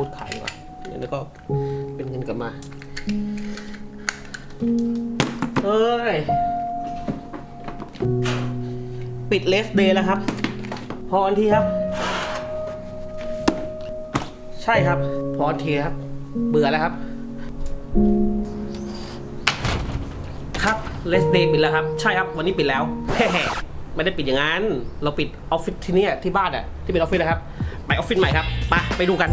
พูดขายดีกว่าเดี๋ยวก็เป็นเงินกลับมาเอ้ย ปิดเลสเดย์แล้วครับ พออันทีครับ ใช่ครับ พออันทีครับ เบื่อแล้วครับ ครับเลสเดย์ปิดแล้วครับ ใช่ครับ วันนี้ปิดแล้วแฮ่ไม่ได้ปิดอย่างนั้น เราปิดออฟฟิศที่นี่ที่บ้านอะที่เป็นออฟฟิศนะครับ ไปออฟฟิศใหม่ครับ ไปไปดูกัน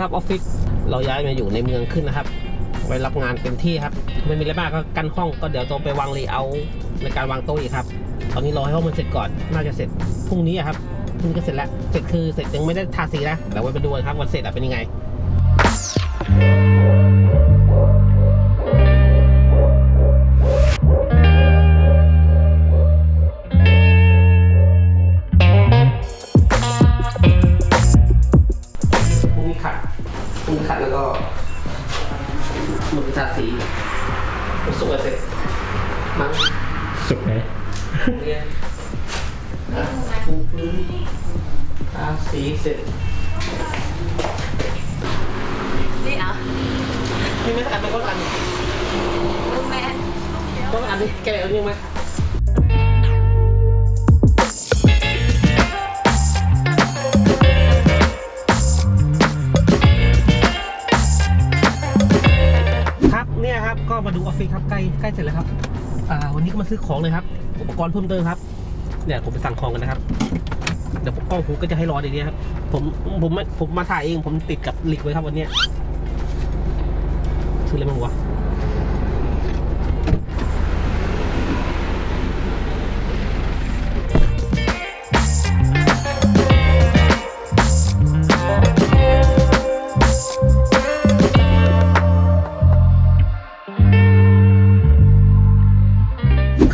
นะครับออฟฟิศเราย้ายมาอยู่ในเมืองขึ้นนะครับ ไว้รับงานเต็มที่ครับ ไม่มีอะไรมากก็กันห้องก็เดี๋ยวต้องไปวางเลเยอร์ในการวางโต๊ะอีกครับ ตอนนี้รอให้ห้องมันเสร็จก่อนน่าจะเสร็จพรุ่งนี้อะครับพรุ่งนี้ก็เสร็จแล้วเสร็จคือเสร็จยังไม่ได้ทาสีนะแต่ว่าไปดูกันครับวันเสร็จอะเป็นยังไง ปูพื้นทาสีเสร็จ นี่อะนี่ไม่ทันมันก็ทันลูกแม่ก็อันนี้แกเอายังไหมครับเนี่ยครับก็มาดูออฟฟิศครับใกล้ใกล้เสร็จแล้วครับ อ่าวันนี้ก็มาซื้อของเลยครับ อุปกรณ์เพิ่มเติมครับ เนี่ยผมไปสั่งของกันนะครับเดี๋ยวกล้องผมก็จะให้รอในนี้ครับ ผมผมไม่ผมมาถ่ายเองผมติดกับลิกไว้ครับวันนี้ยซื้ออะไรบ้างวะ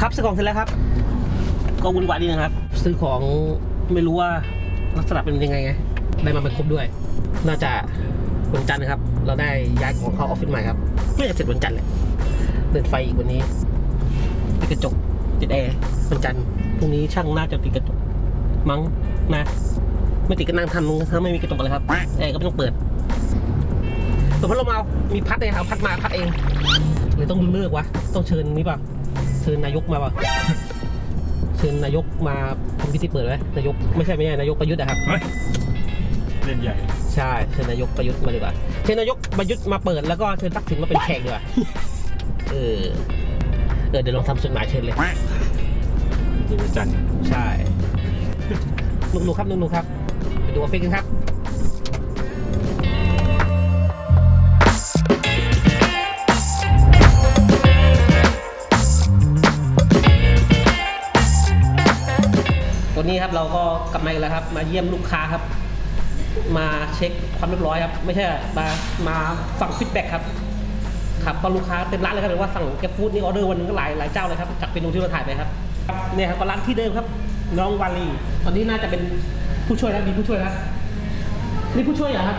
ครับซื้อของเสร็จแล้วครับ ก็วุ่นวายนิดนึงครับ ซื้อของไม่รู้ว่าลักษณะเป็นยังไงไงได้มาเป็นครบด้วย น่าจะวันจันทร์นะครับ เราได้ย้ายของเข้าออฟฟิศใหม่ครับน่จะเสร็จวันจันทร์แหละเดินไฟอีกวันนี้ติดกระจกติดแอร์วันจันทร์พรุ่งนี้ช่างน่าจะติดกระจกมั้งนะไม่ติดก็นั่งทำถ้าไม่มีกระจกอะไรครับแอร์ก็ไม่ต้องเปิดตัวพัดลมเอามีพัดเองครับพัดมาพัดเองเลยต้องเลือกวะต้องเชิญนี่เปล่าเชิญนายกมาป่ะ เชิญนายกมาทำพิธีเปิดไหมนายกไม่ใช่ไม่ใช่นายกประยุทธ์นะครับ เฮ้ยเล่นใหญ่ ใช่เชิญนายกประยุทธ์มาดีกว่าเชิญนายกประยุทธ์มาเปิดแล้วก็เชิญทักษิณมาเป็นแขกดีกว่าเออเออเดี๋ยวลองทำจดหมายเชิญเลยดูวันจันทร์ใช่หนุกๆครับหนุกๆครับไปดูออฟฟิศกันครับ ครับเราก็กลับมาอีกแล้วครับ มาเยี่ยมลูกค้าครับ มาเช็คความเรียบร้อยครับ ไม่ใช่มามาฟังฟีดแบ็กครับครับพอลูกค้าเต็มร้านเลยครับหรือว่าสั่งแกฟู้ดนี่ออเดอร์วันหนึงก็หลายหลายเจ้าเลยครับจากเมนูที่เราถ่ายไปครับครับเนี่ยครับก็ร้านที่เดิมครับ น้องวาลีตอนนี้น่าจะเป็นผู้ช่วยแล้วมีผู้ช่วยแล้วนี่ผู้ช่วยเหรอครับ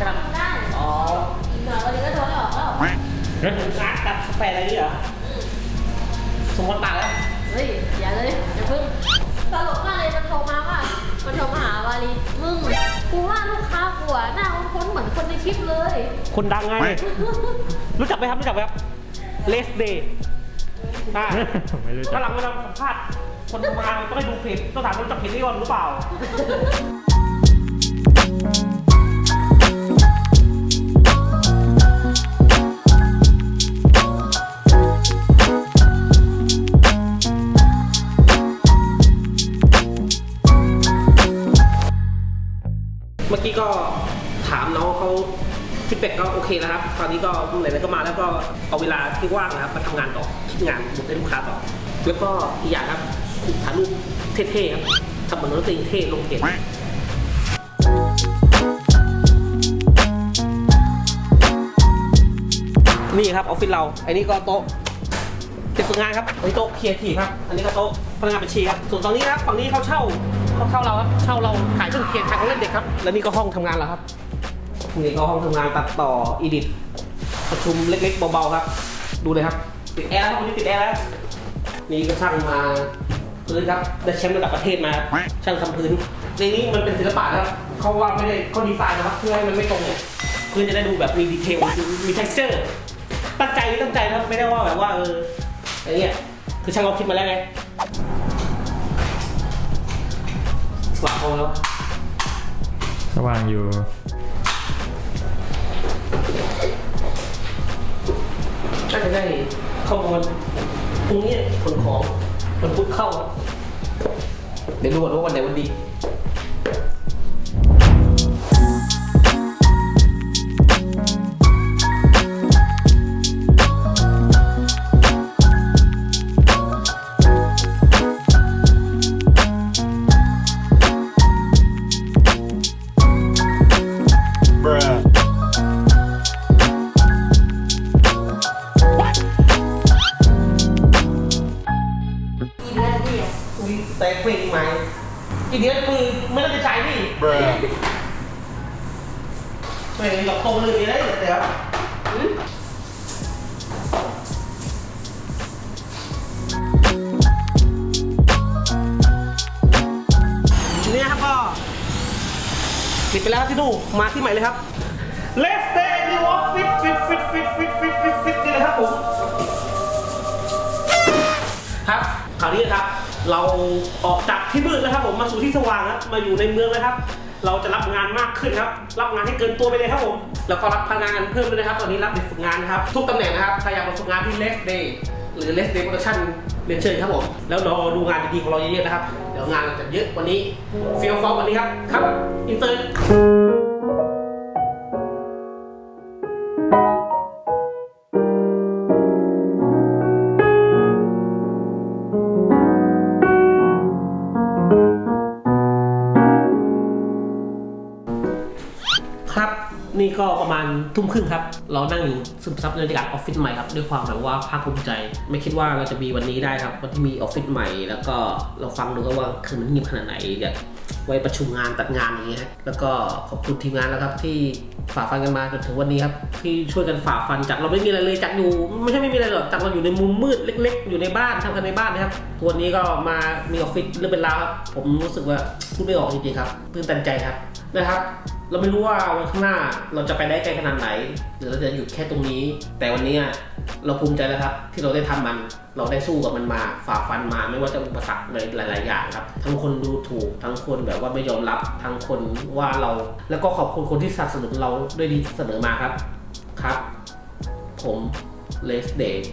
ครับอ๋ออีกหน่อยวันนี้ก็โดนออกแล้วเฮ้ยร้านกับกาแฟอะไรนี่เหรอสมมติปากแล้ว เฮ้ยอย่าเลยอย่าเพิ่งตลกมากเลยมันโทรมาว่ามันโทรมาหาวาลีมึงกูว่าลูกค้ากูอะหน้าคุ้นๆเหมือนคนในคลิปเลย คนดังไง รู้จักไหมครับรู้จักไหมครับเลสเดย์อ่าไม่รู้จัถ้ากหลังเวลาสัมภาษณ์คนทำงานต้องให้ดูเพจต้องถามว่ารู้จักเพจนี้ก่อนหรือเปล่า อกี้ก็ถามน้องเขาฟีดแบ็กก็โอเคแล้วครับ ตอนนี้ก็ไหนๆก็มาแล้วก็เอาเวลาที่ว่างนะครับมาทำงานต่อคิดงานให้ลูกค้าต่อ แล้วก็อีกอย่างครับถ่ายรูปเท่ๆครับทำเหมือนรถตัวเองเท่ลงเพจนี่ครับออฟฟิศเราไอ้นี่ก็โต๊ะด็กฝึกงานครับอันนี้โต๊ะเคียร์ทีครับ อันนี้ก็โต๊ะพนักงานบัญชีครับ ส่วนตรงนี้ครับฝั่งนี้เขาเช่า เขาเช่าเราครับเช่าเราขายเครื่องเคียงขายของเล่นเด็กครับ และนี่ก็ห้องทำงานเราครับนี่ก็ห้องทำงานตัดต่ออีดิทประชุมเล็ก ๆ เบาๆครับ ดูเลยครับติดแอร์แล้วครับวันนี้ติดแอร์แล้วนี่ก็ช่างมาพื้นครับได้แชมป์ระดับประเทศมาครับช่างทำพื้นในนี้มันเป็นศิลปะนะครับเขาว่าไม่ได้เขาดีไซน์นะครับเพื่อให้มันไม่ตรงเนี่ยพื้นจะได้ดูแบบมีดีเทลมี texture ตั้งใจไม่ตั้งใจนะครับไม่ได้ว่าแบบว่าเอออะไรเงี้ยคือช่างเราคิดมาแล้วไง สว่างพอแล้วสว่างอยู่ น่าจะได้เข้ามาพรุ่งนี้ขนของมันพุธเข้าเดี๋ยวดูก่อนว่าวันไหนวันดี ไม่ได้หลอกโตเลยได้เดี๋ยวอืมทีนี้ครับก็ปิดไปแล้วที่นู่นมาที่ใหม่เลยครับ Let's stay in the office เราออกจากที่มืดแล้วครับผมมาสู่ที่สว่างครับมาอยู่ในเมืองแล้วครับ เราจะรับงานมากขึ้นครับ รับงานให้เกินตัวไปเลยครับผมแล้วก็รับพนักงานเพิ่มด้วยนะครับ ตอนนี้รับเด็กฝึกงานนะครับทุกตำแหน่งนะครับใครอยากมาฝึกงานที่ Less Day หรือ Less Day Production เรียนเชิญครับผมแล้วรอดูงานดีๆของเราเยอะๆนะครับเดี๋ยวงานเราจะเยอะกว่านี้เฟีลฟอร์วันนี้ครับครับอินเตอร์ ณทุ่มครึ่งครับ เรานั่งอยู่ซึมซับบรรยากาศออฟฟิศใหม่ครับ ด้วยความแบบว่าภาคภูมิใจ ไม่คิดว่าเราจะมีวันนี้ได้ครับวันที่มีออฟฟิศใหม่ แล้วก็เราฟังดูก็ว่าคือมันเงียบขนาดไหนเดี๋ยวไว้ประชุมงานตัดงานอย่างเงี้ยแล้วก็ขอบคุณทีมงานแล้วครับที่ฝ่าฟันกันมาจนถึงวันนี้ครับที่ช่วยกันฝ่าฟันจากเราไม่มีอะไรเลยจากอยู่ไม่ใช่ไม่มีอะไรหรอกจากเราอยู่ในมุมมืดเล็ก ๆ อยู่ในบ้านทำกันในบ้านนะครับวันนี้ก็มามีออฟฟิศเรื่องเป็นราวครับผมรู้สึกว่าพูดไม่ออกจริงๆครับตื่นตันใจครับนะครับ เราไม่รู้ว่าวันข้างหน้าเราจะไปได้ไกลขนาดไหน หรือเราจะหยุดแค่ตรงนี้ แต่วันนี้เราภูมิใจแล้วครับ ที่เราได้ทำมัน เราได้สู้กับมันมาฝ่าฟันมาไม่ว่าจะอุปสรรคในหลาย ๆ อย่างครับ ทั้งคนดูถูก ทั้งคนแบบว่าไม่ยอมรับ ทั้งคนว่าเรา แล้วก็ขอบคุณคนที่สนับสนุนเราด้วยดีเสมอมาครับ ครับ ผมเลสเดย์